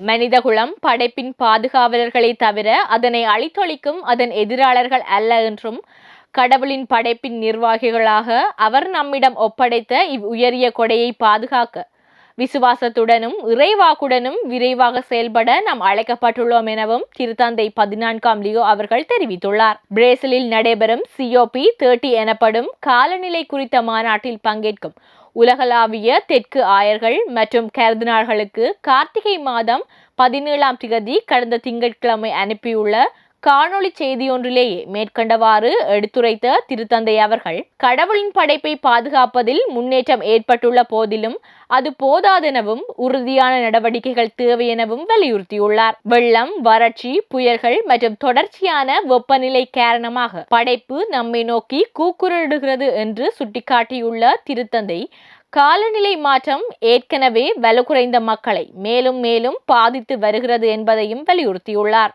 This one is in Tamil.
மனிதகுலம் படைப்பின் பாதுகாவலர்களை தவிர அதனை அழித்தொழிக்கும் அதன் எதிராளர்கள் அல்ல என்றும் கடவுளின் படைப்பின் நிர்வாகிகளாக அவர் நம்மிடம் ஒப்படைத்த இவ் உயரிய கொடையை பாதுகாக்க விசுவாசத்துடனும் இறைவாக்குடனும் விரைவாக செயல்பட நாம் அழைக்கப்பட்டுள்ளோம் எனவும் திருத்தந்தை பதினான்காம் லியோ அவர்கள் தெரிவித்துள்ளார். பிரேசிலில் நடைபெறும் சிஓபி தேர்ட்டி எனப்படும் காலநிலை குறித்த மாநாட்டில் பங்கேற்கும் உலகளாவிய தெற்கு ஆயர்கள் மற்றும் கருதினார்களுக்கு கார்த்திகை மாதம் பதினேழாம் திகதி கடந்த திங்கட்கிழமை அனுப்பியுள்ள காணொளி செய்தியொன்றிலேயே மேற்கண்டவாறு எடுத்துரைத்த திருத்தந்தை அவர்கள் கடவுளின் படைப்பை பாதுகாப்பதில் முன்னேற்றம் ஏற்பட்டுள்ள போதிலும் அது போதாதெனவும் உறுதியான நடவடிக்கைகள் தேவை எனவும் வலியுறுத்தியுள்ளார். வெள்ளம் வறட்சி புயல்கள் மற்றும் தொடர்ச்சியான வெப்பநிலை காரணமாக படைப்பு நம்மை நோக்கி கூக்குரலிடுகிறது என்று சுட்டிக்காட்டியுள்ள திருத்தந்தை காலநிலை மாற்றம் ஏற்கனவே வலுக்குறைந்த மக்களை மேலும் மேலும் பாதித்து வருகிறது என்பதையும் வலியுறுத்தியுள்ளார்.